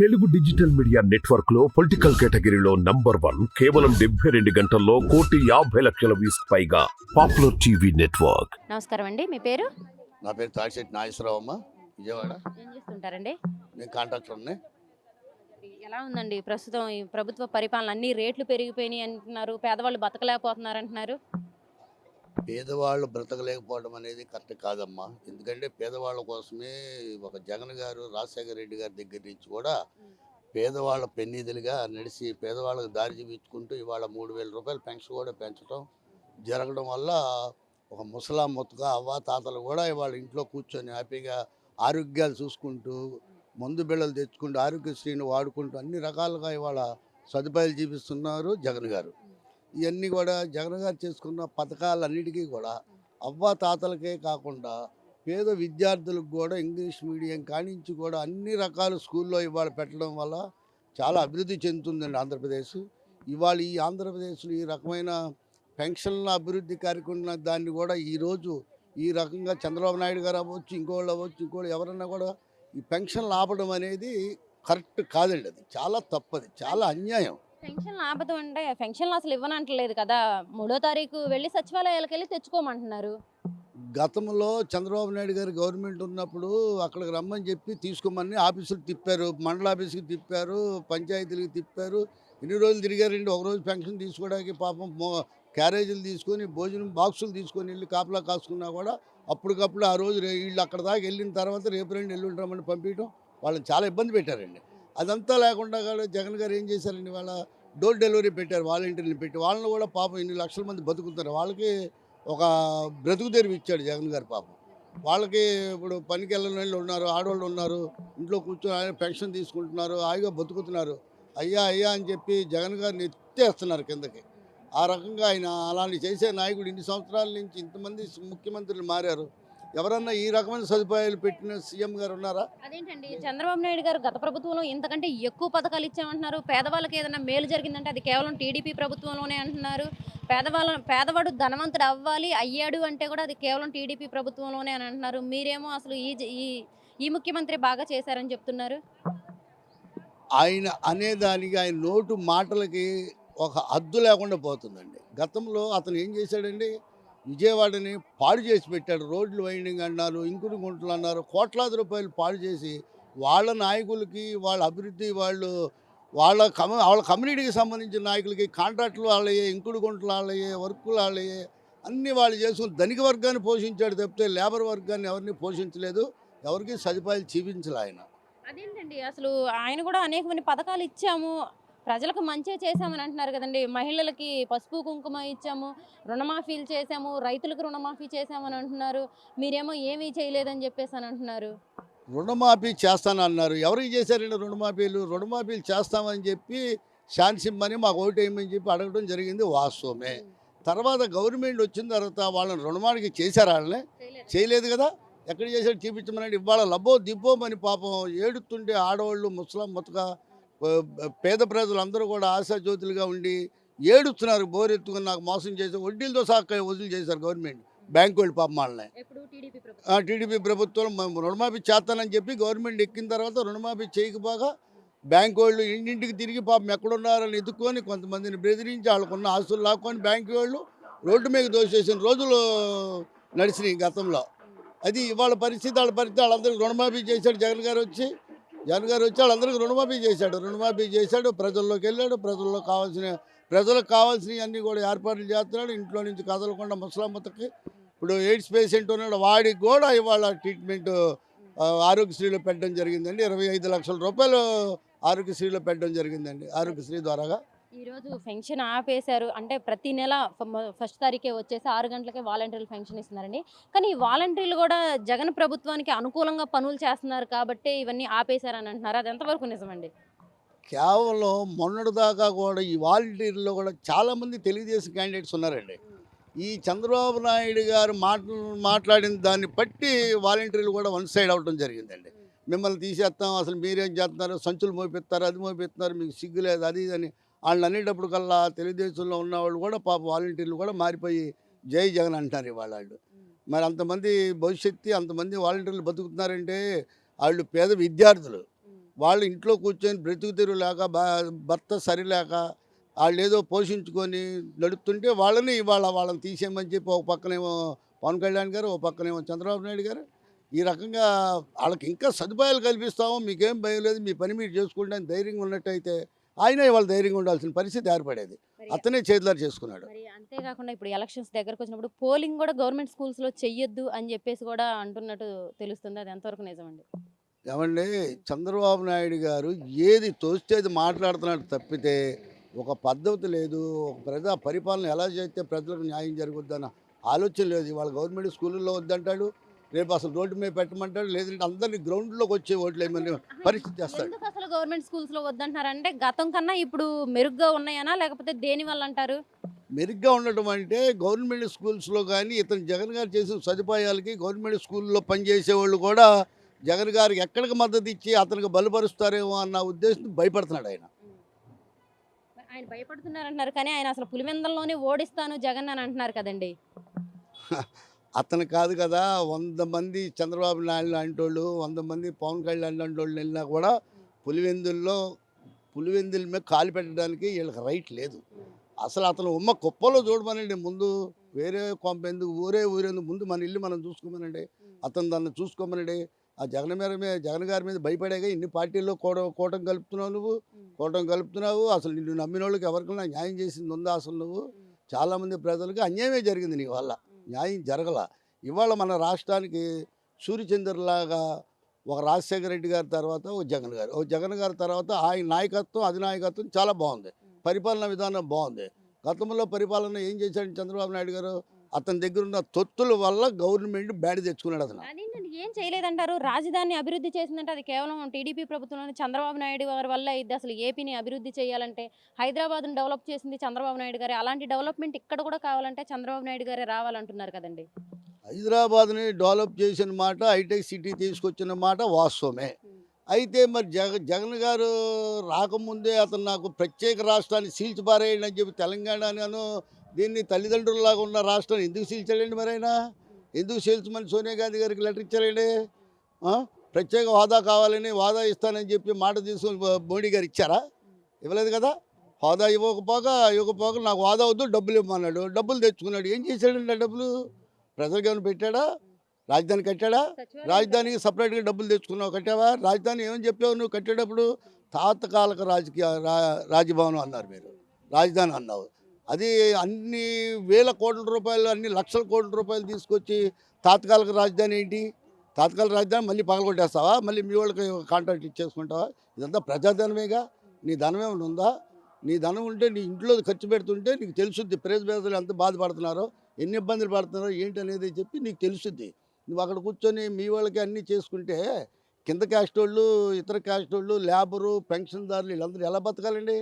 Telugu digital media నెట్వర్క్లో political కేటగిరీలో number one కేవలం డెబ్బై రెండు గంటల్లో కోటి యాభై లక్షల వ్యూస్ పైగా పాపులర్ టీవీ నెట్వర్క్. నమస్కారం అండి మీ పేరు? నా పేరు తాడిశెట్టి నాగేశ్వరరావు అమ్మ విజయవాడ. ఏం చేస్తుంటారండి? నేను కాంట్రాక్టర్ని ఎలా ఉందండి ప్రస్తుతం ఈ ప్రభుత్వ పరిపాలన అన్ని రేట్లు పెరిగిపోయినాయి అంటున్నారు పేదవాళ్ళు బతకలేకపోతున్నారు అంటున్నారు. పేదవాళ్ళు బ్రతకలేకపోవడం అనేది కరెక్ట్ కాదమ్మా. ఎందుకంటే పేదవాళ్ళ కోసమే ఒక జగన్ గారు రాజశేఖర రెడ్డి గారి దగ్గర నుంచి కూడా పేదవాళ్ళ పెన్నిధులుగా నడిచి పేదవాళ్ళకి దారి చూపించుకుంటూ ఇవాళ మూడు వేల రూపాయల పెన్షన్ కూడా పెంచడం జరగడం వల్ల ఒక ముసలాం మొత్తగా అవ్వ తాతలు కూడా ఇవాళ ఇంట్లో కూర్చొని హ్యాపీగా ఆరోగ్యాలు చూసుకుంటూ మందు బిళ్ళలు తెచ్చుకుంటూ ఆరోగ్యశ్రీని వాడుకుంటూ అన్ని రకాలుగా ఇవాళ సదుపాయాలు చూపిస్తున్నారు జగన్ గారు. ఇవన్నీ కూడా జగన్ గారు చేసుకున్న పథకాలన్నిటికీ కూడా అవ్వ తాతలకే కాకుండా పేద విద్యార్థులకు కూడా ఇంగ్లీష్ మీడియం కానించి కూడా అన్ని రకాల స్కూల్లో ఇవాళ పెట్టడం వల్ల చాలా అభివృద్ధి చెందుతుందండి ఆంధ్రప్రదేశ్. ఇవాళ ఈ ఆంధ్రప్రదేశ్లో ఈ రకమైన పెన్షన్ల అభివృద్ధి కార్యక్రమం దాన్ని కూడా ఈరోజు ఈ రకంగా చంద్రబాబు నాయుడు గారు అవ్వచ్చు ఇంకోళ్ళు అవ్వచ్చు ఇంకోళ్ళు ఎవరన్నా కూడా ఈ పెన్షన్లు ఆపడం అనేది కరెక్ట్ కాదండి అది. చాలా తప్పది చాలా అన్యాయం. పెన్షన్ ఆపదం అంటే పెన్షన్లు అసలు ఇవ్వనంటలేదు కదా. మూడో తారీఖు వెళ్ళి సచివాలయాలకు వెళ్ళి తెచ్చుకోమంటున్నారు. గతంలో చంద్రబాబు నాయుడు గారు గవర్నమెంట్ ఉన్నప్పుడు అక్కడికి రమ్మని చెప్పి తీసుకోమని ఆఫీసులు తిప్పారు మండల ఆఫీసుకి తిప్పారు పంచాయతీలకు తిప్పారు. ఎన్ని రోజులు తిరిగారండి ఒక రోజు పెన్షన్ తీసుకోవడానికి పాపం క్యారేజీలు తీసుకొని భోజనం బాక్సులు తీసుకొని వెళ్ళి కాపలా కాసుకున్నా కూడా అప్పటికప్పుడు ఆ రోజు వీళ్ళు అక్కడ దాకా వెళ్ళిన తర్వాత రేపు రెండు ఎల్లుండి రమ్మని పంపించడం వాళ్ళని చాలా ఇబ్బంది పెట్టారండి. అదంతా లేకుండా కూడా జగన్ గారు ఏం చేశారండి? వాళ్ళ డోర్ డెలివరీ పెట్టారు వాలంటీర్ని పెట్టి. వాళ్ళని కూడా పాపం ఇన్ని లక్షల మంది బతుకుతారు వాళ్ళకి ఒక బ్రతుకు తెరివి ఇచ్చాడు జగన్ గారు పాపం. వాళ్ళకి ఇప్పుడు పనికి వెళ్ళని వాళ్ళు ఉన్నారు ఆడవాళ్ళు ఉన్నారు ఇంట్లో కూర్చొని ఆయన పెన్షన్ తీసుకుంటున్నారు హాయిగా బతుకుతున్నారు. అయ్యా అయ్యా అని చెప్పి జగన్ గారిని ఎత్తేస్తున్నారు కిందకి. ఆ రకంగా ఆయన అలాంటి చేసే నాయకుడు ఇన్ని సంవత్సరాల నుంచి ఇంతమంది ముఖ్యమంత్రులు మారారు. ఎవరన్నా ఈ రకమైన సదుపాయాలు పెట్టిన సీఎం గారు ఉన్నారా? అదేంటండి చంద్రబాబు నాయుడు గారు గత ప్రభుత్వంలో ఇంతకంటే ఎక్కువ పథకాలు ఇచ్చామంటున్నారు. పేదవాళ్ళకి ఏదైనా మేలు జరిగిందంటే అది కేవలం టీడీపీ ప్రభుత్వంలోనే అంటున్నారు. పేదవాళ్ళ పేదవాడు ధనవంతుడు అవ్వాలి అయ్యాడు అంటే కూడా అది కేవలం టీడీపీ ప్రభుత్వంలోనే అని అంటున్నారు. మీరేమో అసలు ఈ ఈ ముఖ్యమంత్రి బాగా చేశారని చెప్తున్నారు. ఆయన అనేదానికి ఆయన నోటు మాటలకి ఒక హద్దు లేకుండా పోతుందండి. గతంలో అతను ఏం చేశాడండి? విజయవాడని పాడు చేసి పెట్టాడు. రోడ్లు వైండింగ్ అన్నారు ఇంకుడు గుంటలు అన్నారు కోట్లాది రూపాయలు పాడు చేసి వాళ్ళ నాయకులకి వాళ్ళ అభివృద్ధి వాళ్ళు వాళ్ళ కమ వాళ్ళ కమ్యూనిటీకి సంబంధించిన నాయకులకి కాంట్రాక్టులు వాళ్ళయే ఇంకుడు గుంటలు వాళ్ళయే వర్కులు వాళ్ళయే అన్నీ వాళ్ళు చేసుకుని ధనిక వర్గాన్ని పోషించాడు తప్పితే లేబర్ వర్గాన్ని ఎవరిని పోషించలేదు. ఎవరికి సదుపాయాలు చూపించలే ఆయన. అదేంటండి? అసలు ఆయన కూడా అనేకమైన పథకాలు ఇచ్చాము. ప్రజలకు మంచి చేశామని అంటున్నారు కదండి. మహిళలకి పసుపు కుంకుమ ఇచ్చాము రుణమాఫీలు చేశాము రైతులకు రుణమాఫీ చేశామని అంటున్నారు. మీరేమో ఏమీ చేయలేదని చెప్పేసి అని అంటున్నారు. రుణమాఫీ చేస్తానన్నారు ఎవరికి చేశారండి రుణమాఫీలు? రుణమాఫీలు చేస్తామని చెప్పి శాన్సిమ్మని మాకు ఓటు వేయమని చెప్పి అడగడం జరిగింది వాస్తవమే. తర్వాత గవర్నమెంట్ వచ్చిన తర్వాత వాళ్ళని రుణమాఫీ చేశారు వాళ్ళని? చేయలేదు. కదా. ఎక్కడ చేశాడు చూపించమనండి. ఇవాళ లబ్బో దిబ్బోమని పాపం ఏడుతుంటే ఆడవాళ్ళు ముసలం ముతక పేద ప్రజలు అందరూ కూడా ఆశాజ్యోతులుగా ఉండి ఏడుస్తున్నారు. బోరెత్తుకుని నాకు మోసం చేసి వడ్డీలతో సహా వసూలు చేశారు గవర్నమెంట్. బ్యాంకు వాళ్ళు పాపం వాళ్ళని. టీడీపీ ప్రభుత్వం. ఆ టీడీపీ ప్రభుత్వం మేము రుణమాఫీ చేస్తానని చెప్పి గవర్నమెంట్ ఎక్కిన తర్వాత రుణమాఫీ చేయకపోగా బ్యాంక్ వాళ్ళు ఇంటింటికి తిరిగి పాపం ఎక్కడున్నారని ఎదుక్కొని కొంతమందిని బెదిరించి వాళ్ళకున్న ఆస్తులు లాక్కొని బ్యాంక్ వాళ్ళు రోడ్డు మీద దోసేసిన రోజులు నడిచినాయి గతంలో. అది ఇవాళ పరిస్థితి వాళ్ళ పరిస్థితి వాళ్ళందరికీ రుణమాఫీ చేశాడు జగన్ గారు వచ్చి జగన్ గారు వచ్చాడు అందరికి రుణమాఫీ చేశాడు. రుణమాఫీ చేశాడు ప్రజల్లోకి వెళ్ళాడు. ప్రజల్లో కావాల్సిన ప్రజలకు కావాల్సినవి అన్నీ కూడా ఏర్పాట్లు చేస్తున్నాడు. ఇంట్లో నుంచి కదలకుండా ముసలమ్మతకి. ఇప్పుడు ఎయిడ్స్ పేషెంట్ ఉన్నాడు. వాడికి కూడా ఇవాళ ట్రీట్మెంట్ ఆరోగ్యశ్రీలో పెట్టడం జరిగిందండి. ఇరవై ఐదు లక్షల రూపాయలు ఆరోగ్యశ్రీలో పెట్టడం జరిగిందండి. ఆరోగ్యశ్రీ ద్వారాగా. ఈరోజు ఫెన్షన్ ఆపేశారు. అంటే ప్రతి నెల ఫస్ట్ తారీఖే వచ్చేసి ఆరు గంటలకే వాలంటీర్లు ఫెన్షన్ ఇస్తున్నారండి. కానీ ఈ వాలంటీర్లు కూడా జగన్ ప్రభుత్వానికి అనుకూలంగా పనులు చేస్తున్నారు కాబట్టి ఇవన్నీ ఆపేశారని అంటున్నారు. అది ఎంతవరకు నిజమండి? కేవలం మొన్నటి దాకా కూడా ఈ వాలంటీర్లో కూడా చాలామంది తెలుగుదేశం క్యాండిడేట్స్ ఉన్నారండి. ఈ చంద్రబాబు నాయుడు గారు మాటలు మాట్లాడిన దాన్ని బట్టి వాలంటీర్లు కూడా వన్ సైడ్ అవడం జరిగిందండి. మిమ్మల్ని తీసేస్తాం అసలు మీరేం చేస్తున్నారు సంచులు మోపిస్తారు అది మోపిస్తున్నారు మీకు సిగ్గు లేదు అది ఇది అని వాళ్ళు అనేటప్పుడు కల్లా తెలుగుదేశంలో ఉన్న వాళ్ళు కూడా పాప వాలంటీర్లు కూడా మారిపోయి జై జగన్ అంటారు ఇవాళ వాళ్ళు. మరి అంతమంది భవిష్యత్తు అంతమంది వాలంటీర్లు బతుకుతున్నారంటే వాళ్ళు పేద విద్యార్థులు. వాళ్ళు ఇంట్లో కూర్చొని బ్రతుకు తెరువు లేక బా భర్త సరిలేక వాళ్ళు ఏదో పోషించుకొని నడుపుతుంటే వాళ్ళని ఇవాళ వాళ్ళని తీసేయమని చెప్పి ఒక పక్కనేమో పవన్ కళ్యాణ్ గారు ఒక పక్కనేమో చంద్రబాబు నాయుడు గారు ఈ రకంగా వాళ్ళకి ఇంకా సదుపాయాలు కల్పిస్తాము. మీకేం భయం లేదు. మీ పని మీరు చేసుకుంటే ధైర్యంగా ఉన్నట్టయితే ఆయన ఇవాళ ధైర్యంగా ఉండాల్సిన పరిస్థితి ఏర్పడేది. అతనే చేతులారు చేసుకున్నాడు. అంతేకాకుండా ఇప్పుడు ఎలక్షన్స్ దగ్గరకు వచ్చినప్పుడు పోలింగ్ కూడా గవర్నమెంట్ స్కూల్స్లో చెయ్యొద్దు అని చెప్పేసి కూడా అంటున్నట్టు తెలుస్తుంది. అది ఎంతవరకు నిజమండి? ఏమండి చంద్రబాబు నాయుడు గారు ఏది తోస్తే అది మాట్లాడుతున్నాడు తప్పితే ఒక పద్ధతి లేదు. ఒక ప్రజా పరిపాలన ఎలా చేస్తే ప్రజలకు న్యాయం జరుగుద్దన్న ఆలోచన లేదు. ఇవాళ గవర్నమెంట్ స్కూళ్ళల్లో వద్దంటాడు. రేపు అసలు రోడ్డు మీద పెట్టమంటాడు లేదంటే అందరినీ గ్రౌండ్లోకి వచ్చే ఓట్లు ఏమని పరిస్థితి చేస్తాడు. అసలు గవర్నమెంట్ స్కూల్స్లో వద్దంటున్నారంటే గతం కన్నా ఇప్పుడు మెరుగ్గా ఉన్నాయనా లేకపోతే దేని వల్ల అంటారు? మెరుగ్గా ఉండటం అంటే గవర్నమెంట్ స్కూల్స్లో కానీ ఇతను జగన్ గారు చేసిన సదుపాయాలకి గవర్నమెంట్ స్కూల్లో పనిచేసే వాళ్ళు కూడా జగన్ గారికి ఎక్కడికి మద్దతు ఇచ్చి అతనికి బలపరుస్తారేమో అన్న ఉద్దేశం భయపడుతున్నాడు ఆయన. ఆయన భయపడుతున్నారంటున్నారు కానీ ఆయన అసలు పులివెందల్లోనే ఓడిస్తాను జగన్ అని అంటున్నారు కదండి. అతను కాదు కదా వంద మంది చంద్రబాబు నాయుడు లాంటి వాళ్ళు వంద మంది పవన్ కళ్యాణ్ లాంటి వాళ్ళు వెళ్ళినా కూడా పులివెందుల్లో పులివెందుల మీద కాలు పెట్టడానికి వీళ్ళకి రైట్ లేదు. అసలు అతను ఉమ్మ కుప్పలో చూడమనండి. ముందు వేరే కొంప ఎందుకు ఊరే ఊరేందుకు ముందు మన ఇల్లు మనం చూసుకోమనండి. అతను దాన్ని చూసుకోమనండి. ఆ జగన్ మీద మీద జగన్ గారి మీద భయపడేగా ఇన్ని పార్టీల్లో కూడ కూటం కలుపుతున్నావు నువ్వు కూటం కలుపుతున్నావు. అసలు నిన్ను నమ్మిన వాళ్ళకి ఎవరికైనా న్యాయం చేసింది ఉందా అసలు నువ్వు? చాలామంది ప్రజలకు అన్యాయమే జరిగింది నీ వల్ల. న్యాయం జరగల. ఇవాళ మన రాష్ట్రానికి సూర్యచంద్రలాగా ఒక రాజశేఖర రెడ్డి గారి తర్వాత ఒక జగన్ గారు. ఒక జగన్ గారి తర్వాత ఆయన నాయకత్వం అధినాయకత్వం చాలా బాగుంది. పరిపాలన విధానం బాగుంది. గతంలో పరిపాలన ఏం చేశాడు చంద్రబాబు నాయుడు గారు? అతని దగ్గర ఉన్న తొత్తుల వల్ల గవర్నమెంట్ బ్యాడ్ తెచ్చుకున్నాడు అతను. ఏం చేయలేదంటారు? రాజధాని అభివృద్ధి చేసిందంటే అది కేవలం టీడీపీ ప్రభుత్వంలోని చంద్రబాబు నాయుడు గారి వల్ల ఇది అసలు ఏపీని అభివృద్ధి చేయాలంటే హైదరాబాద్ను డెవలప్ చేసింది చంద్రబాబు నాయుడు గారే. అలాంటి డెవలప్మెంట్ ఇక్కడ కూడా కావాలంటే చంద్రబాబు నాయుడు గారే రావాలంటున్నారు కదండి. హైదరాబాద్ని డెవలప్ చేసిన మాట హైటెక్ సిటీ తీసుకొచ్చిన మాట వాస్తవమే. అయితే మరి జగ జగన్ గారు రాకముందే అతను నాకు ప్రత్యేక రాష్ట్రాన్ని సీల్చిపారేయండి అని చెప్పి తెలంగాణను దీన్ని తల్లిదండ్రుల్లాగా ఉన్న రాష్ట్రాన్ని ఎందుకు సీల్చాడండి మరి ఆయన ఎందుకు సీల్చమని సోనియా గాంధీ గారికి లెటర్ ఇచ్చారండి? ప్రత్యేక హోదా కావాలని హోదా ఇస్తానని చెప్పి మాట తీసుకొని మోడీ గారు ఇచ్చారా? ఇవ్వలేదు కదా? హోదా ఇవ్వకపోగా ఇవ్వకపోగా నాకు హోదా వద్దు డబ్బులు ఇవ్వమన్నాడు. డబ్బులు తెచ్చుకున్నాడు. ఏం చేశాడండి ఆ డబ్బులు? ప్రజలకు ఏమైనా పెట్టాడా? రాజధాని కట్టాడా? రాజధానికి సపరేట్గా డబ్బులు తెచ్చుకున్నావు? కట్టావా? రాజధాని ఏమని చెప్పావు నువ్వు కట్టేటప్పుడు? తాతకాలక రాజకీయ రా రాజభవనం అన్నారు మీరు. రాజధాని అన్నావు. అది అన్ని వేల కోట్ల రూపాయలు అన్ని లక్షల కోట్ల రూపాయలు తీసుకొచ్చి తాత్కాలిక రాజధాని ఏంటి? తాత్కాలిక రాజధాని మళ్ళీ పగలగొట్టేస్తావా? మళ్ళీ మీ వాళ్ళకి కాంట్రాక్ట్ ఇచ్చేసుకుంటావా? ఇదంతా ప్రజాధనమేగా? నీ ధనం ఏమైనా ఉందా? నీ ధనం ఉంటే నీ ఇంట్లో ఖర్చు పెడుతుంటే నీకు తెలుసుద్ది ప్రేస్ పేదలు ఎంత బాధపడుతున్నారో ఎన్ని ఇబ్బందులు పడుతున్నారో ఏంటి అనేది చెప్పి నీకు తెలుసుద్ది. నువ్వు అక్కడ కూర్చొని మీ వాళ్ళకి అన్నీ చేసుకుంటే కింద క్యాస్ట్ వాళ్ళు ఇతర క్యాస్ట్ వాళ్ళు లేబరు పెన్షన్దారులు వీళ్ళందరూ ఎలా బతకాలండి?